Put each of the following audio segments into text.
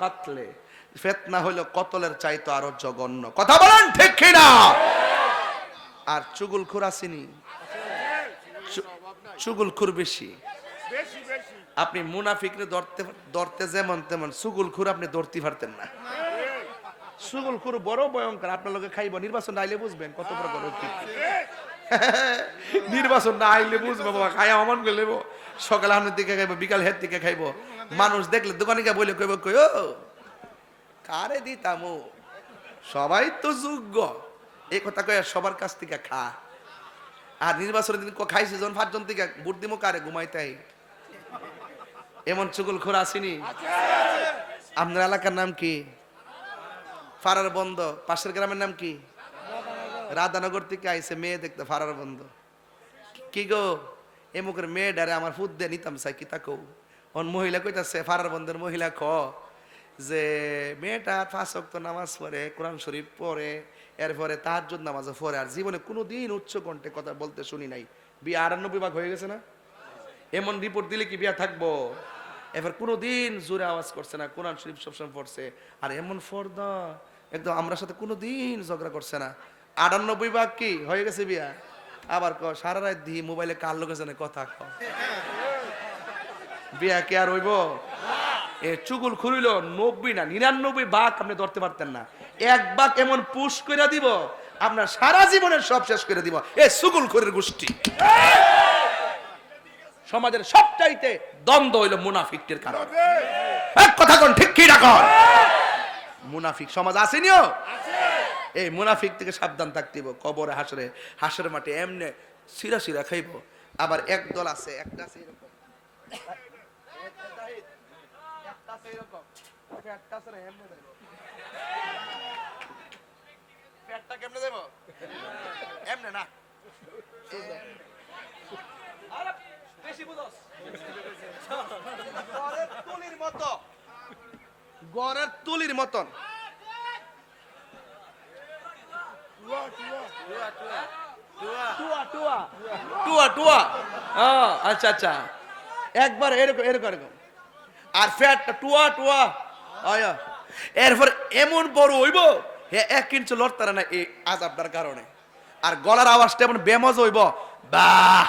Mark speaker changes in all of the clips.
Speaker 1: কাতলে। ফেতনা হইল কতলের চাইতো আরও জঘন্য। কথা বলেন ঠিক কিনা? আর চুগুল খুরাসিনি চুগুল খুর বেশি। আপনি মুনাফিকরে ধরতে ধরতে যেমন তেমন সুগুল খুর আপনি ধরতে পারতেন না। সুগুল খুর বড় ভয়ঙ্কর। আপনার লোকে খাইব। নির্বাচন আইলে বুঝবেন কত বড় বড় নির্বাচন না আইলে বুঝব বাবা খাই অমান করে নেব। সকালে আপনার দিকে খাইবো, বিকাল হের দিকে খাইবো। মানুষ দেখলে দোকানে গিয়ে বলে কইব, কই কারে দিতাম সবাই তো যোগ্য। এই কথা কয়ে সবার কাছ থেকে খা। আর নির্বাচনের দিন খাইছি যখন পাঁচজন থেকে ভোট দিমো কারে ঘুমাইতাই এমন চুগল খোর আসেনি? আপনার এলাকার নাম কি? ফারার বন্ধ, পাশের গ্রামের নাম কি? রাধানগর থেকে আইসে মেয়ে দেখতে ফারার বন্ধ। কি গো? এ এমুকের মেয়ে ডারে আমার ফুদ দিয়ে নিতাম চাই, কি তাকো অন মহিলা কইতাছে, ফারার বন্ধের মহিলা ক যে, মেয়েটা পাঁচ অক্ত নামাজ পড়ে, কোরআন শরীফ পড়ে, এরপরে তার তাহাজ্জুদ নামাজও পড়ে, আর জীবনে কোনো দিন উচ্চ কণ্ঠে কথা বলতে শুনি নাই। বিয়ে আটানব্বই ভাগ হয়ে গেছে না? এমন রিপোর্ট দিলে কি বিয়া থাকব? এবার কোনো দিন জোরে আওয়াজ করছে না, কোরআন শরীফ সবসময় পড়ছে, আর এমন ফর্দা, একদম আমরা সাথে কোনো দিন ঝগড়া করছে না। আটানব্বই ভাগ কি? হয়ে গেছে বিয়া? আবার ক সারা রাত দি মোবাইলে কার লোকে জানে কথা ক বিয়া কে আর হইব? এ চুগুল খুলিল, নব্বই না, নিরানব্বই ভাগ আপনি ধরতে পারতেন না। এক ভাগ এমন পুশ করে দিব, আপনার সারা জীবনের সব শেষ করে দিব। এ সুগুল খুরির গোষ্ঠী। সমাজের সবটাইতে দ্বন্দ্ব হইল মুনাফিকটির কারণ। এক কথা কোন, ঠিক কি রাখন মুনাফিক সমাজ আসেনিও এই মুনাফিক থেকে সাবধান থাকতে কবরে হাসরে হাসের মাঠে এমনে সিরা সিরা খাইব। আবার এক দল আছে একটা আছে এরকম। একটা আছে এরকম একটা আছে না এমনে দেব পেটটা কেমনে দেব? এমনে না। আরে বেশি বুঝোস। গড়ের তুলির মতো। গড়ের তুলির মতন। টুয়া হ্যাঁ আচ্ছা আচ্ছা। আয়া এরপর এমন হে না এই কারণে। আর গলার বেমজ হইব, বাহ!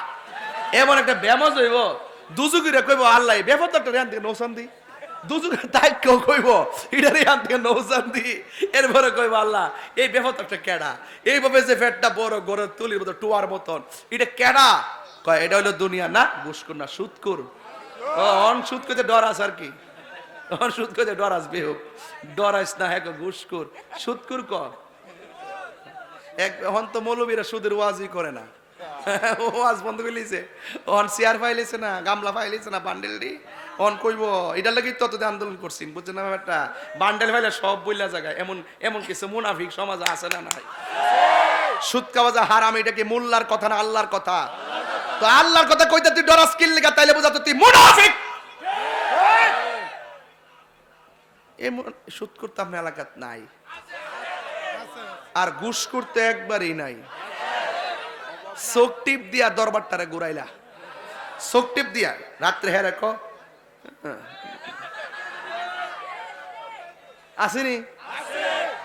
Speaker 1: এমন একটা বেমজ হইব। কইব, আল্লাহ বেফত একটা রেন থেকে নৌসান দি। তাই কেউ কইব। রেন থেকে নৌসান দি এরপরে কইব, আল্লাহ, এই বেফত একটা কেডা? এইভাবে যে ফ্যাটটা বড় গড়ের তুলির মতো টুয়ার মতন, এটা কেডা? কয়, এটা হলো দুনিয়া। না ঘুষকুর না, সুৎকুর। অন সুদ করতে ডর আস আর কি। অন সুদ করতে ডর আসবে হোক ডরাইস না হ্যাঁ ঘুষকুর সুৎকুর কর এক হন তো মৌলবীরা সুদের ওয়াজই করে না। ওয়াজ বন্ধ করে লিছে অন চেয়ার ফাইলেছে না, গামলা ফাইলেছে না, বান্ডেল দি। অন কইব, এটার লাগি তত আন্দোলন করছি, বুঝছেন না ব্যাপারটা? বান্ডেল ফাইলে সব বইলা জায়গায় এমন এমন কিছু মুনাফিক সমাজে আছে না নাই? সুদ কাওয়াজা হারাম, এটা কি মোল্লার কথা না আল্লাহর কথা? তো আল্লাহর কথা কইতে তুই ডরাস কিল লিগা, তাইলে বুঝা তো তুই মুনাফিক! এমন সুদ করতে আপনার এলাকাত নাই। আর ঘুষ করতে একবারই নাই। চোখ টিপ দিয়া দরবারটারে ঘুরাইলা। চোখ টিপ দিয়া, রাত্রে হ্যাঁ আসেনি?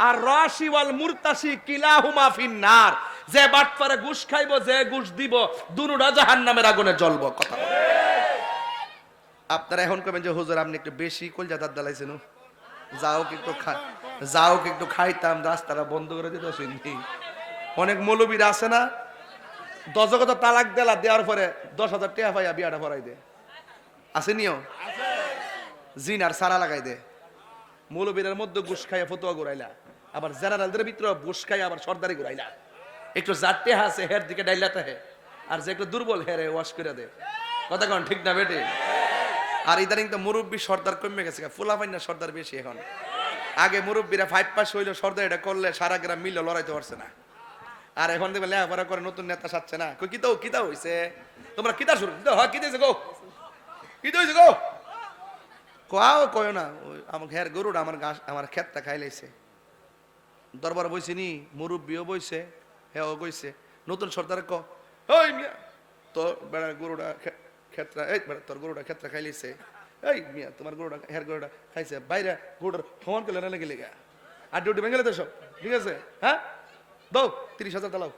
Speaker 1: আর রাশি ওয়াল মুরতাসি কিলাহুমা ফিন্নার। যে বাটপারে ঘুষ খাইব, যে ঘুষ দিব, দুনুরা জাহান্নামের আগুনে জ্বলব, কথা আপনারা এখন কবেন যে, হুজুর, আপনি একটু বেশি কলজা দাঁত দালাইছেন। যাও কি একটু খা যাও কি একটু খাইতাম, রাস্তাটা বন্ধ করে দিত শুনছি অনেক মৌলবীর আছে না? দশগত তালাক দেলা, দেওয়ার পরে দশ হাজার টাকা পাইয়া বিয়াটা ভরাই দে আসেনিও জিন আর সারা লাগাই দে। মৌলবীরের মধ্যে ঘুষ খাইয়া ফতুয়া ঘুরাইলা। আবার জেনারেলদের ভিতরে ঘুষ খাই আবার সর্দারি ঘুরাইলা। একটু জাতে হাসে, হের দিকে ডাইলাতে হে আর যে একটু দুর্বল, হেরে ওয়াশ করে দে। কথা কন, ঠিক না বেটে? আর ইদানিং তো মুরব্বী সর্দার কমে গেছে ফুলা পাইনা সর্দার বেশি এখন। আগে মুরব্বীরা ফাইভ পাস হইল সর্দার এটা করলে সারা গ্রাম মিলে লড়াইতে পারছে না। আর এখন দেখবে লেখাপড়া করে নতুন নেতা সাচ্ছে না। কিতাও কিতা হইছে? তোমরা কিতা শুরু? কিতা হয় কিতেছে গো? কিতা হইছে গো? কোয়াও কয় না। আমার ঘের গরুটা আমার গাছ আমার ক্ষেতটা খাই লাইছে। দরবার বইছে নি মুরব্বীও বইছে হেও কইছে। নতুন সর্দার ক। ওই মিয়া। তো বেড়ার গরুটা খে- ক্ষেত্রা এই বেড়া তোর গরুটা ক্ষেত্রা খাই লাইছে। এই মিয়া তোমার গরুটা হের গরুটা খাইছে। বাইরে গরুটার সমান করলে না লেগে লেগে। আর ডিউটি ভেঙে তো সব। ঠিক আছে? হ্যাঁ? দাও তিরিশ হাজার দাও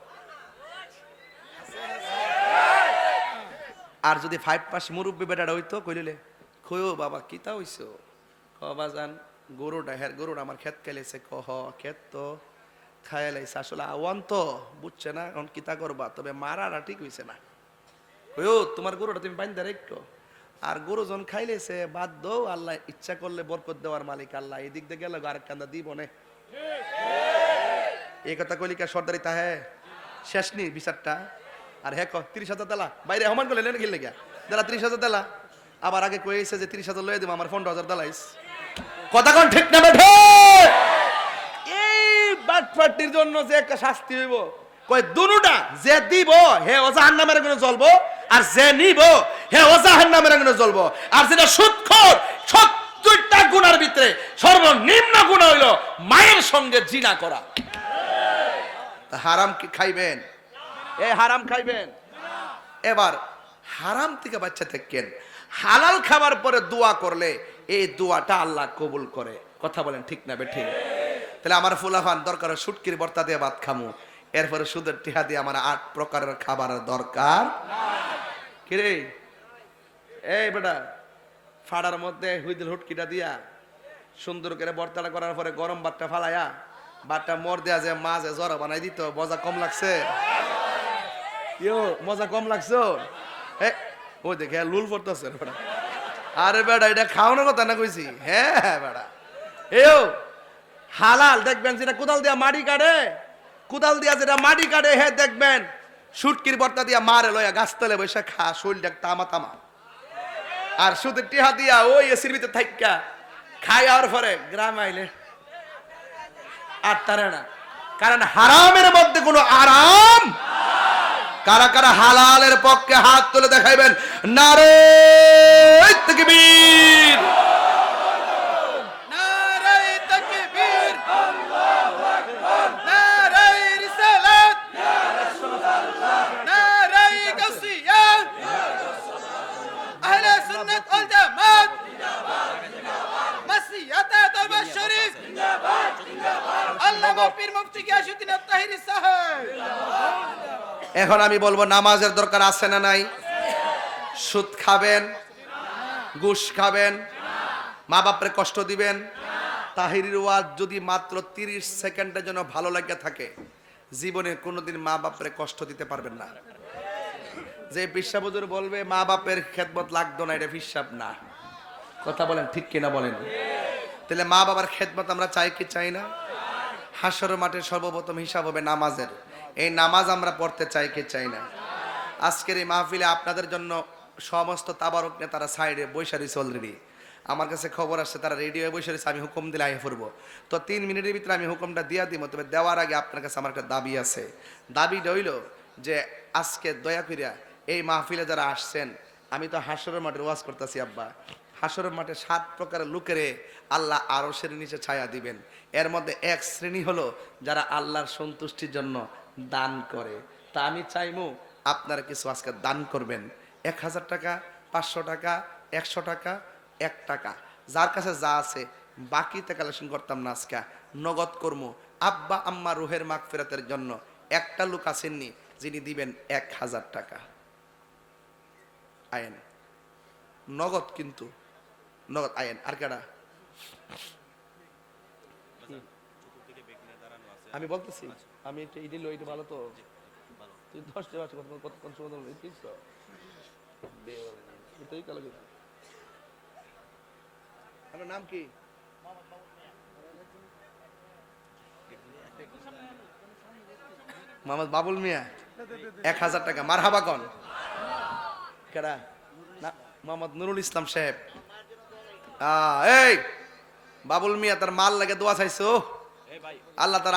Speaker 1: আর যদি ফাইভ পাস মুরব্বী বেটাটা হইতো কইলে খয়ো বাবা কিতা হইছো? কবা যান গরুটা হের গরুটা আমার ক্ষেত খেলেছে কহ ক্ষেত তো খায় লাইছে আসলে আওয়ান তো বুঝছে না এখন কিতা করবা? তবে মারাটা ঠিক হইছে না। কয়ো তোমার গরুটা তুমি বাইন্দা রেখো আর গরু জন খাইলেছে বাদ দো আল্লাহ ইচ্ছা করলে বরকত দেওয়ার মালিক আল্লাহ। এদিক দিয়ে গেলে আরেক কান্দা দিব নে এই কথা কইলি কা সর্দারি তাহে? শেষ নি বিচারটা? আর হ্যাঁ তিরিশ হাজার দেলা? বাইরে হমান করলে নেন গেলে গিয়া দেলা তিরিশ হাজার দেলা? আবার আগে কইছে যে তিরিশ হাজার লয়ে দিব, আমার পনেরো হাজার দেলাইস। কথা কোন ঠিক না বেঠে? এই বাটপাটির জন্য যে একটা শাস্তি হইব। কই দুনুটা যে দিব, হে ওজাহান নামের গুণে জ্বলবো, আর যে নিব, হে ওজাহান নামের গুণে জ্বলবো। আর যেটা সুৎখর, সত্তরটা গুণার ভিতরে সর্বনিম্ন গুণ হইল মায়ের সঙ্গে জিনা করা। হারাম কি খাইবেন? এই হারাম খাইবেন। এবার হারাম থেকে বাচ্চা থাকেন। হালাল খাবার পরে দোয়া করলে এই দোয়াটা আল্লাহ কবুল করে। কথা বলেন ঠিক না বে ঠিক তাহলে আমার ফুলাফান দরকার শুটকির বর্তা দিয়ে ভাত খামু। এরপরে সুদের টিহা দিয়ে আমার আট প্রকারের খাবারের দরকার। কিরে? এই বেটা, ফাড়ার মধ্যে হুইদিল হুটকিটা দিয়া সুন্দর করে বর্তাটা করার পরে গরম ভাতটা ফালাইয়া ভাতটা মর দেয়া যে মাঝে জ্বর বানাই দিত, মজা কম লাগছে। ইয়ো, মজা কম লাগছো। ও দেখে লুল বেটা। আরে বেটা, এটা খাওয়ানোর কথা না কইছি? হ্যাঁ বেটা। এও হালাল, দেখবেন যেটা কোদাল দিয়া মাটি কাটে, কোদাল দিয়া যেটা মাটি কাটে, হে, দেখবেন, সুটকির বর্তা দিয়া মারে লয়া গাছতলে বসে খা, শরীরটা তামা তামা। আর শুধু টিহা দিয়া ওই এসির ভিতরে থাইকা খাই আর পরে গ্রাম আইলে আর তারে না। কারণ হারামের মধ্যে কোনো আরাম কারা কারা হালালের পক্ষে হাত তুলে দেখাইবেন? নারে
Speaker 2: আল্লামা পীর মুফতি গিয়াসউদ্দিন আত-তাহিরি সাহেব।
Speaker 1: এখন আমি বলব, নামাজের দরকার আছে না নাই? সুদ খাবেন, ঘুষ খাবেন, মা বাপরে কষ্ট দিবেন। তাহিরির ওয়াজ যদি মাত্র তিরিশ সেকেন্ডের জন্য ভালো লাগে থাকে, জীবনে কোনোদিন মা বাপরে কষ্ট দিতে পারবেন না। যে বিশ্বাবজুর বলবে, মা বাপের খেদমত লাগতো না, এটা বিশ্বাব না। কথা বলেন, ঠিক কিনা বলেন? তাহলে মা বাবার খেদমত আমরা চাই কি চাই না? হাসর মাঠে সর্বপ্রথম হিসাব হবে নামাজের। এই নামাজ আমরা পড়তে চাই কি চাই না? আজকের এই মাহফিলে আপনাদের জন্য সমস্ত তাবারক নেতারা সাইডে বৈশা রয়েছে অলরেডি আমার কাছে খবর আসছে, তারা রেডিও বসে রয়েছে, আমি হুকুম দিলে আগে ফুরবো তো তিন মিনিটের ভিতরে আমি হুকুমটা দিয়া দিব, তবে দেওয়ার আগে আপনার কাছে আমার একটা দাবি আছে। দাবি হইল যে আজকে দয়া করিয়া এই মাহফিলে যারা আসছেন, আমি তো হাসরের মাঠে ওয়াজ করতেছি, আব্বা। হাসরের মাঠে সাত প্রকারের লোকেরে আল্লাহ আরও শ্রেণির নিচে ছায়া দিবেন। এর মধ্যে এক শ্রেণি হলো যারা আল্লাহর সন্তুষ্টির জন্য দান করে। তা আমি চাইমু আপনারা কিছু আজকে দান করবেন। এক হাজার টাকা, পাঁচশো টাকা, একশো টাকা, এক টাকা। যার কাছে যা আছে, বাকিতে কালেকশন করতাম না আজকে। নগদ কর্ম। আব্বা, আম্মা রুহের মাগ ফেরাতের জন্য একটা লোক আসেননি যিনি দিবেন এক হাজার টাকা। আয়েন। নগদ কিন্তু নগদ আয়েন আর কেডা আমি বলতেছি আমি ইডি লো এটা ভালো তো। তুই দশটা কত সময় ধরবি ঠিক তো এটাই কালো আপনার নাম কি? মোহাম্মদ বাবুল মিয়া। এক হাজার টাকা। মার হাবা কন। কেডা? মোহাম্মদ নুরুল ইসলাম সাহেব। এই বাবুল মিয়া তার মাল লাগে দোয়া চাইছো? আল্লাহ তার